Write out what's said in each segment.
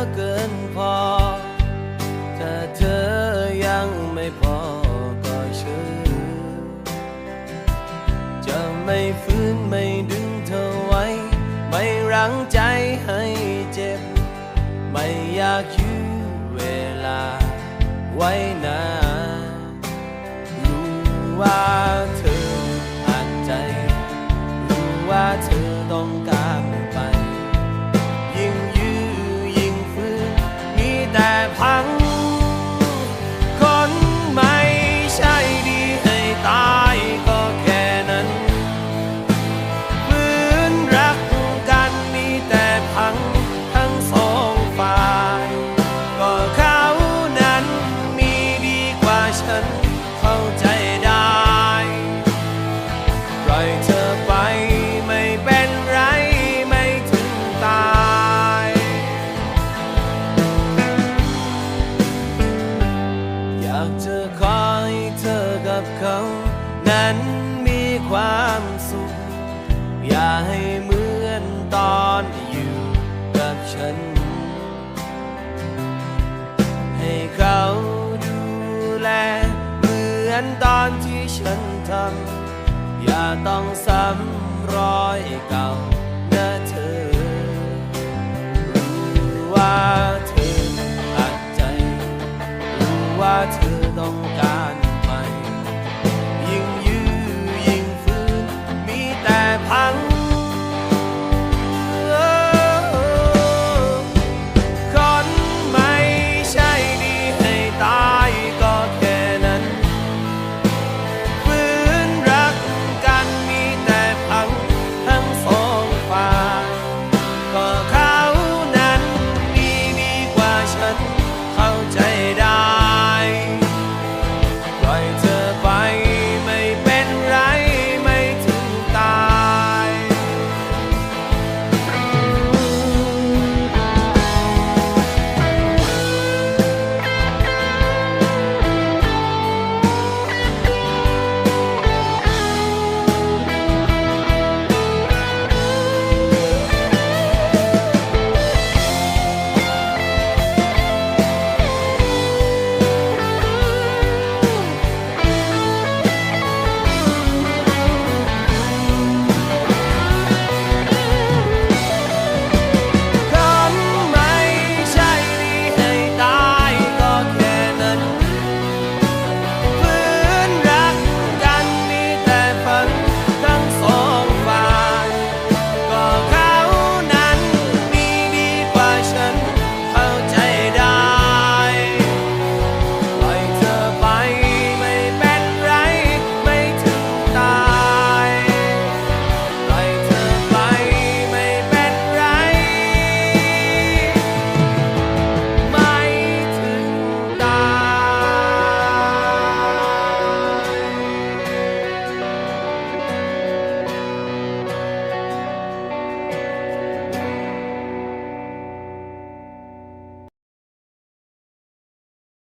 ็เกินพอแต่เธอยังไม่พอก็เชื่อจะไม่ฟื้นไม่ดึงเธอไว้ ไม่รังใจให้เจ็บ ไม่อยากยื้อเวลาไว้นานรู้ว่าาให้เหมือนตอนอยู่กับฉัน ให้เขาดูแล เหมือนตอนที่ฉันทำ อย่าต้องซ้ำรอยเก่า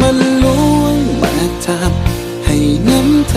มันลวงมาทำให้น้ำใจ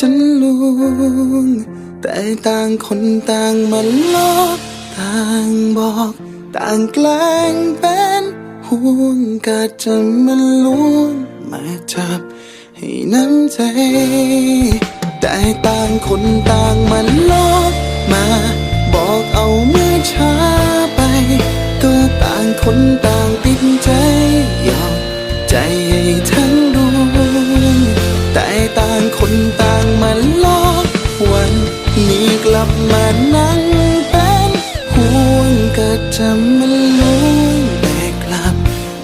จะลวง แต่ต่างคนต่างมันลอกต่างบอก ต่างแกล้งเป็นห่วงก็จะมันลวงมาจับให้น้ำใจ แต่ต่างคนต่างมันลอกมา บอกเอาเมื่อช้าไป ก็ต่างคนต่างติดใจ นั่งเป็นห่วงก็จะมันลวงแต่กลับ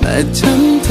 มาจำใจ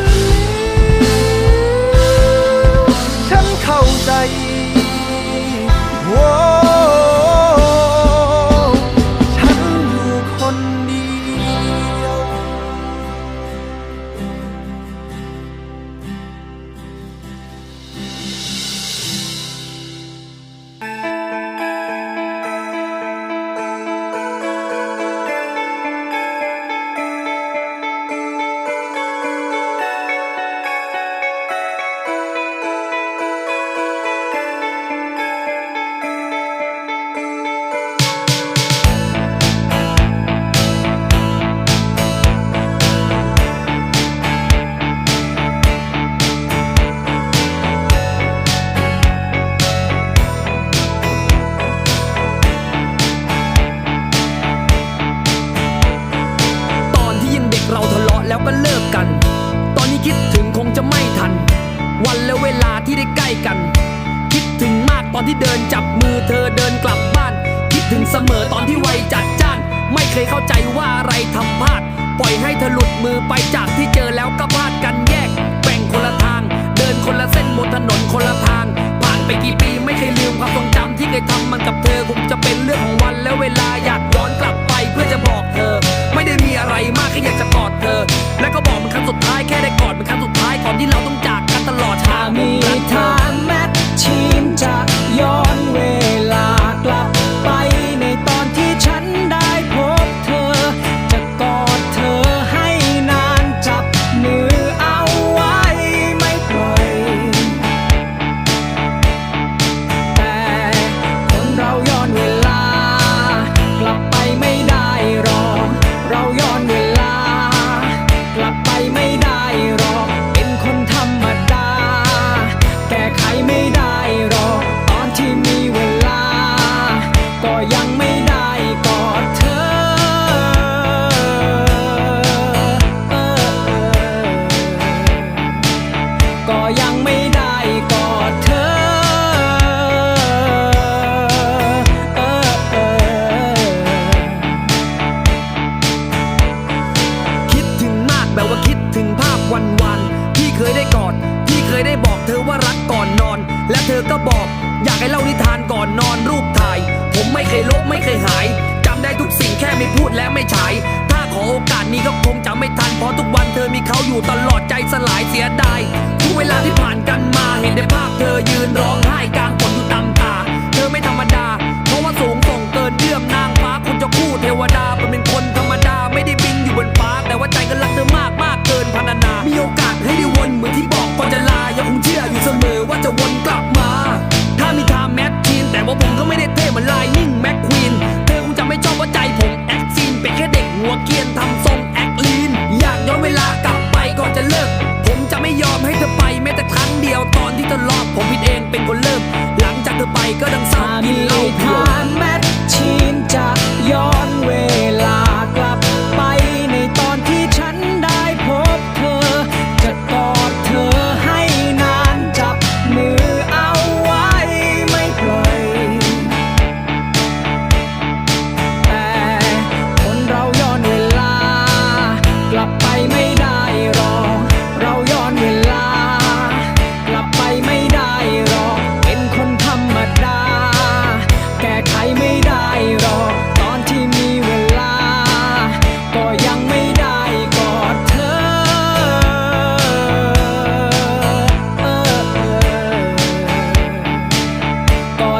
เคยเข้าใจว่าอะไรทำพลาด ปล่อยให้เธอหลุดมือไปจากที่เจอแล้วก็พลาดกันแยก แบ่งคนละทาง เดินคนละเส้นบนถนนคนละทาง ผ่านไปกี่ปีไม่เคยลืมความทรงจำที่เคยทำมันกับเธอคงจะเป็นเรื่องของวันและเวลาอยากย้อนกลับไปเพื่อจะบอกเธอ ไม่ได้มีอะไรมากแค่อยากจะกอดเธอ แล้วก็บอกมันครั้งสุดท้ายแค่ได้กอดมันครั้งสุดท้ายก่อนที่เราต้องจากกันตลอดถ้ามีทางแมทชี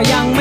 ยังไม่